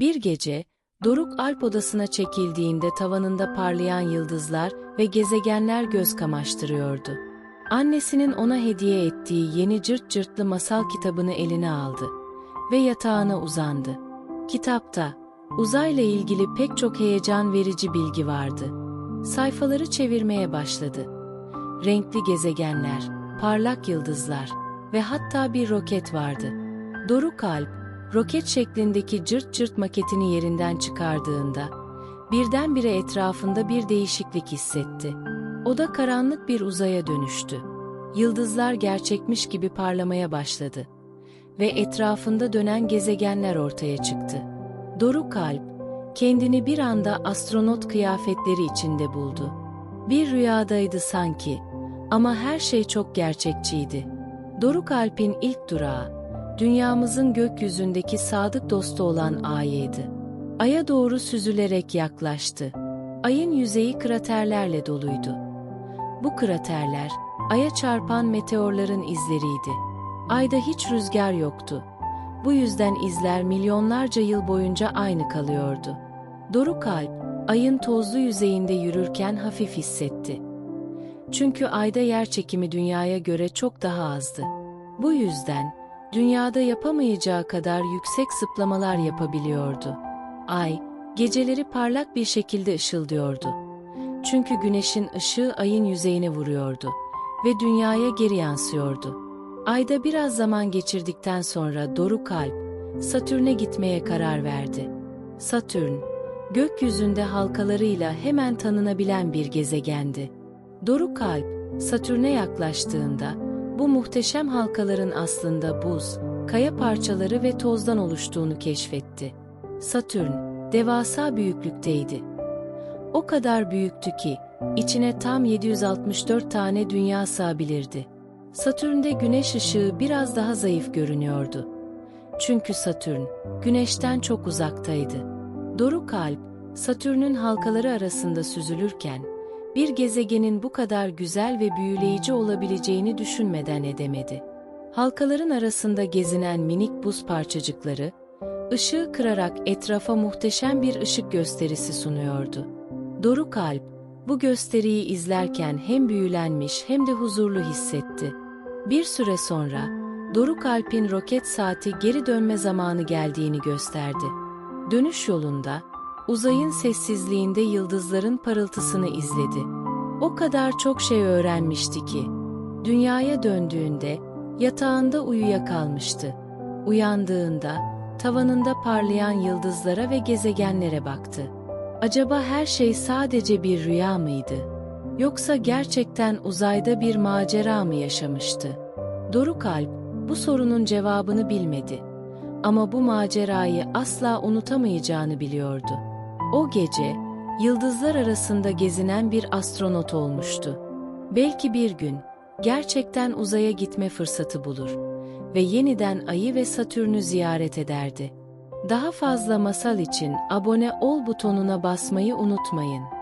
Bir gece, Doruk Alp odasına çekildiğinde tavanında parlayan yıldızlar ve gezegenler göz kamaştırıyordu. Annesinin ona hediye ettiği yeni cırt cırtlı masal kitabını eline aldı ve yatağına uzandı. Kitapta, uzayla ilgili pek çok heyecan verici bilgi vardı. Sayfaları çevirmeye başladı. Renkli gezegenler, parlak yıldızlar ve hatta bir roket vardı. Doruk Alp, roket şeklindeki cırt cırt maketini yerinden çıkardığında, birdenbire etrafında bir değişiklik hissetti. Oda karanlık bir uzaya dönüştü. Yıldızlar gerçekmiş gibi parlamaya başladı. Ve etrafında dönen gezegenler ortaya çıktı. Doruk Alp, kendini bir anda astronot kıyafetleri içinde buldu. Bir rüyadaydı sanki ama her şey çok gerçekçiydi. Doruk Alp'in ilk durağı, dünyamızın gökyüzündeki sadık dostu olan Ay'ydı. Ay'a doğru süzülerek yaklaştı. Ayın yüzeyi kraterlerle doluydu. Bu kraterler, Ay'a çarpan meteorların izleriydi. Ayda hiç rüzgar yoktu. Bu yüzden izler milyonlarca yıl boyunca aynı kalıyordu. Doruk Alp, Ay'ın tozlu yüzeyinde yürürken hafif hissetti. Çünkü Ay'da yer çekimi dünyaya göre çok daha azdı. Bu yüzden, dünyada yapamayacağı kadar yüksek zıplamalar yapabiliyordu. Ay, geceleri parlak bir şekilde ışıldıyordu. Çünkü güneşin ışığı ayın yüzeyine vuruyordu ve dünyaya geri yansıyordu. Ayda biraz zaman geçirdikten sonra Doruk Alp, Satürn'e gitmeye karar verdi. Satürn, gökyüzünde halkalarıyla hemen tanınabilen bir gezegendi. Doruk Alp, Satürn'e yaklaştığında, bu muhteşem halkaların aslında buz, kaya parçaları ve tozdan oluştuğunu keşfetti. Satürn, devasa büyüklükteydi. O kadar büyüktü ki, içine tam 764 tane dünya sığabilirdi. Satürn'de güneş ışığı biraz daha zayıf görünüyordu. Çünkü Satürn, güneşten çok uzaktaydı. Doruk Alp, Satürn'ün halkaları arasında süzülürken, bir gezegenin bu kadar güzel ve büyüleyici olabileceğini düşünmeden edemedi. Halkaların arasında gezinen minik buz parçacıkları, ışığı kırarak etrafa muhteşem bir ışık gösterisi sunuyordu. Doruk Alp, bu gösteriyi izlerken hem büyülenmiş hem de huzurlu hissetti. Bir süre sonra, Doruk Alp'in roket saati geri dönme zamanı geldiğini gösterdi. Dönüş yolunda, uzayın sessizliğinde yıldızların parıltısını izledi. O kadar çok şey öğrenmişti ki, dünyaya döndüğünde yatağında uyuyakalmıştı. Uyandığında, tavanında parlayan yıldızlara ve gezegenlere baktı. Acaba her şey sadece bir rüya mıydı? Yoksa gerçekten uzayda bir macera mı yaşamıştı? Doruk Alp bu sorunun cevabını bilmedi. Ama bu macerayı asla unutamayacağını biliyordu. O gece, yıldızlar arasında gezinen bir astronot olmuştu. Belki bir gün, gerçekten uzaya gitme fırsatı bulur ve yeniden Ay'ı ve Satürn'ü ziyaret ederdi. Daha fazla masal için abone ol butonuna basmayı unutmayın.